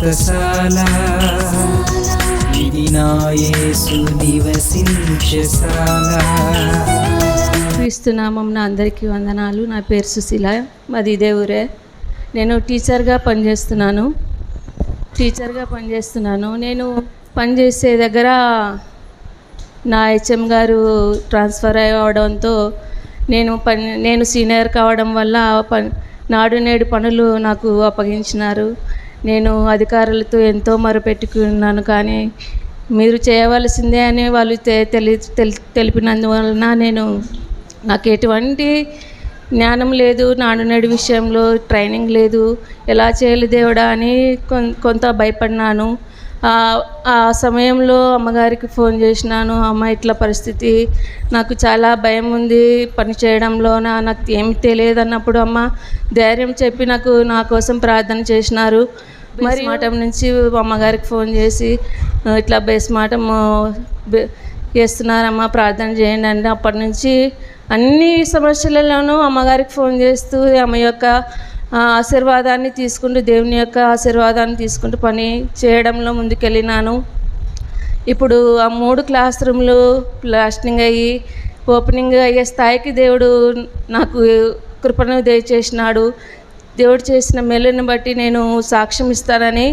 వ్రతశాల ఇది నా నివసించశాల క్రీస్తునామం నా అందరికీ వందనాలు. నా పేరు సుశీల. మాది ఇదే ఊరే. నేను టీచర్గా పనిచేస్తున్నాను. టీచర్గా పనిచేస్తున్నాను. నేను పనిచేసే దగ్గర నా హెచ్ఎం గారు ట్రాన్స్ఫర్ అవ్వడంతో నేను పని నేను సీనియర్ కావడం వల్ల పని నాడు నేడు పనులు నాకు అప్పగించినారు. నేను అధికారులతో ఎంతో మొరపెట్టుకున్నాను కానీ మీరు చేయవలసిందే అని వాళ్ళు తె- తెలి తెలి- తెలిపినందువలన నేను నాకు ఎటువంటి జ్ఞానం లేదు నాడునేడు విషయంలో ట్రైనింగ్ లేదు ఎలా చేయాలి దేవుడా అని కొం- కొంత భయపడినాను. ఆ- సమయంలో అమ్మగారికి ఫోన్ చేసినాను అమ్మ ఇట్లా పరిస్థితి నాకు చాలా భయం ఉంది పని చేయడంలో నా- నాకు ఏమి తెలియదు అన్నప్పుడు అమ్మ ధైర్యం చెప్పి నాకు నా కోసం ప్రార్థన చేసినారు. మరి మాటం నుంచి అమ్మగారికి ఫోన్ చేసి "ఆ, ఇట్లా బేస్ మాటం చేస్తున్నారమ్మా ప్రార్థన చేయండి అంటే అప్పటి నుంచి అన్ని సమస్యలలోనూ అమ్మగారికి ఫోన్ చేస్తూ ఆమె యొక్క ఆశీర్వాదాన్ని తీసుకుంటూ దేవుని యొక్క ఆశీర్వాదాన్ని తీసుకుంటూ పని చేయడంలో ముందుకెళ్ళినాను. ఇప్పుడు ఆ మూడు క్లాస్ రూమ్లు ప్లాస్టింగ్ అయ్యి ఓపెనింగ్ అయ్యే స్థాయికి దేవుడు నాకు కృపను దయచేసినాడు. దేవుడు చేసిన మేలుని బట్టి నేను సాక్ష్యం ఇస్తానని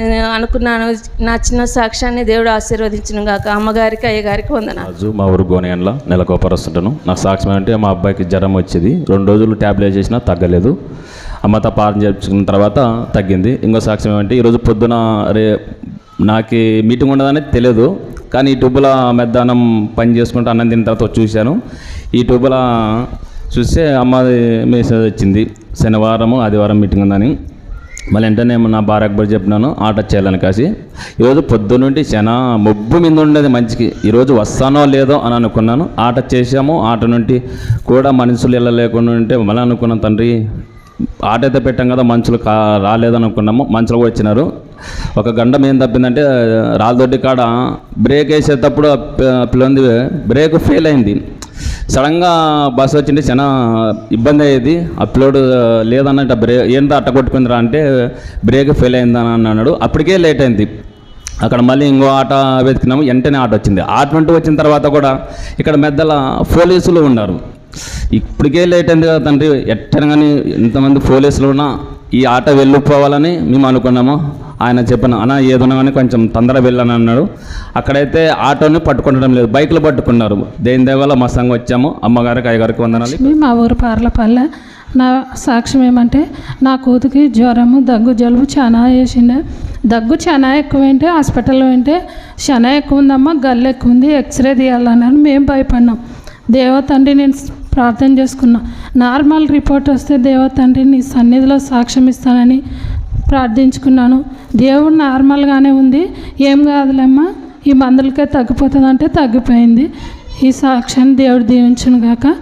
నేను అనుకున్నాను. నా చిన్న సాక్ష్యాన్ని దేవుడు ఆశీర్వదించిన గాక. అమ్మగారికి అయ్యగారికి వందనాజు మా ఊరు గోనేయంలో నెలకు నా సాక్ష్యం అంటే మా అబ్బాయికి జ్వరం వచ్చేది. రెండు రోజులు ట్యాబ్లెట్ చేసినా తగ్గలేదు. అమ్మతో పాలన చేర్చుకున్న తర్వాత తగ్గింది. ఇంకో సాక్ష్యం ఏమంటే ఈరోజు పొద్దున రే నాకు మీటింగ్ ఉండదని తెలియదు కానీ ఈ ట్యూబుల మెద్దానం పని చేసుకుంటూ అన్నం తిన్న తర్వాత చూశాను. ఈ ట్యూబుల చూస్తే అమ్మది మెసేజ్ వచ్చింది. శనివారము ఆదివారం మీటింగ్ ఉందని. మళ్ళీ వెంటనే నా భార్య అక్బర్ చెప్పినాను ఆట చేయాలని కాసి. ఈరోజు పొద్దునుండి చాలా మొబ్బు మీద ఉండేది మంచికి. ఈరోజు వస్తానో లేదో అని అనుకున్నాను. ఆట చేసాము ఆట నుండి కూడా మనుషులు వెళ్ళలేకుండా ఉంటే మళ్ళీ అనుకున్నాను తండ్రి ఆట అయితే పెట్టాం కదా మనుషులు కా రాలేదనుకున్నాము మనుషులు కూడా వచ్చినారు. ఒక గండం ఏం తప్పిందంటే రాళ్ళదొడ్డి కాడ బ్రేక్ వేసేటప్పుడు పిల్లంది బ్రేక్ ఫెయిల్ అయింది. సడన్గా బస్సు వచ్చింటే చాలా ఇబ్బంది అయ్యేది. అప్లోడ్ లేదన్నట్టు బ్రేక్ ఏంటో అట్ట కొట్టుకుందిరా అంటే బ్రేక్ ఫెయిల్ అయిందని అన్నాడు. అప్పటికే లేట్ అయింది. అక్కడ మళ్ళీ ఇంకో ఆట వెతికినాము వెంటనే ఆట వచ్చింది. ఆట నుండి వచ్చిన తర్వాత కూడా ఇక్కడ మెద్దల పోలీసులు ఉన్నారు. ఇప్పటికే లేట్ అయింది కదా తండ్రి ఎట్టనగానే కానీ పోలీసులు ఉన్నా ఈ ఆట వెళ్ళిపోవాలని మేము అనుకున్నాము. ఆయన చెప్పిన అన్న ఏదన్నా కానీ కొంచెం తొందర వెళ్ళాను అన్నాడు. అక్కడైతే ఆటోని పట్టుకుంటడం లేదు బైక్లు పట్టుకున్నారు. దేని దేవాల మా సంఘం వచ్చాము. అమ్మగారికి అయ్యగారికి వందనాలు. మా ఊరు పార్లపల్లె. నా సాక్ష్యం ఏమంటే నా కూతుకి జ్వరము దగ్గు జలుబు చాలా వేసిండే దగ్గు చాలా ఎక్కువైంటే హాస్పిటల్లో ఉంటే చాలా ఎక్కువ ఉందమ్మా గల్లు ఎక్కువ ఉంది ఎక్స్రే తీయాలన్నారు మేము భయపడినాం దేవతండ్రి నేను ప్రార్థన చేసుకున్నా. నార్మల్ రిపోర్ట్ వస్తే దేవతండ్రి నీ సన్నిధిలో సాక్ష్యం ఇస్తానని ప్రార్థించుకున్నాను. దేవుడు నార్మల్గానే ఉంది. ఏం కాదులేమ్మా ఈ మందులకే తగ్గిపోతుంది అంటే తగ్గిపోయింది. ఈ సాక్ష్యాన్ని దేవుడు దీవించను గాక.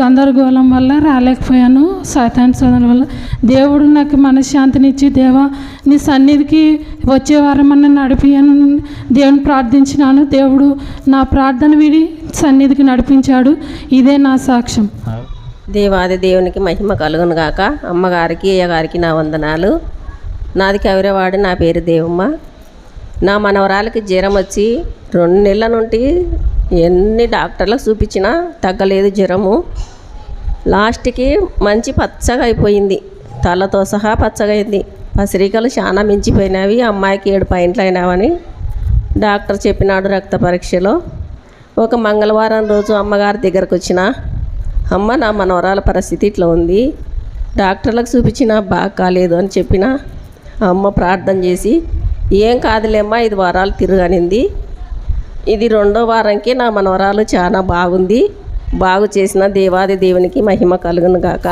గందరగోళం వల్ల రాలేకపోయాను సైతాన్ సోదన వల్ల. దేవుడు నాకు మనశ్శాంతినిచ్చి దేవా నీ సన్నిధికి వచ్చే వారం అన్న నడిపియను దేవుని ప్రార్థించినాను. దేవుడు నా ప్రార్థన విడి సన్నిధికి నడిపించాడు. ఇదే నా సాక్ష్యం. దేవాది దేవునికి మహిమ కలుగును గాక. అమ్మగారికి అయ్యగారికి నా వందనాలు. నాది కవిరవాడు నా పేరు దేవమ్మ. నా మనవరాలకి జ్వరం వచ్చి రెండు నెలల నుండి ఎన్ని డాక్టర్లకు చూపించినా తగ్గలేదు జ్వరము. లాస్ట్కి మంచి పచ్చగా అయిపోయింది. తలతో సహా పచ్చగా అయింది. పసిరికలు చాలా మించిపోయినవి అమ్మాయికి ఏడు పాయింట్లు అయినావని డాక్టర్ చెప్పినాడు రక్త పరీక్షలో. ఒక మంగళవారం రోజు అమ్మగారి దగ్గరకు వచ్చిన అమ్మ నా మనవరాల పరిస్థితి ఇట్లా ఉంది. డాక్టర్లకు చూపించినా బాగా కాలేదు అని చెప్పిన అమ్మ ప్రార్థన చేసి ఏం కాదులేమ్మా ఐదు వారాలు తిరగనింది. ఇది రెండో వారంకి నా మనవరాలు చాలా బాగుంది. బాగు చేసిన దేవాది దేవునికి మహిమ కలుగును గాక.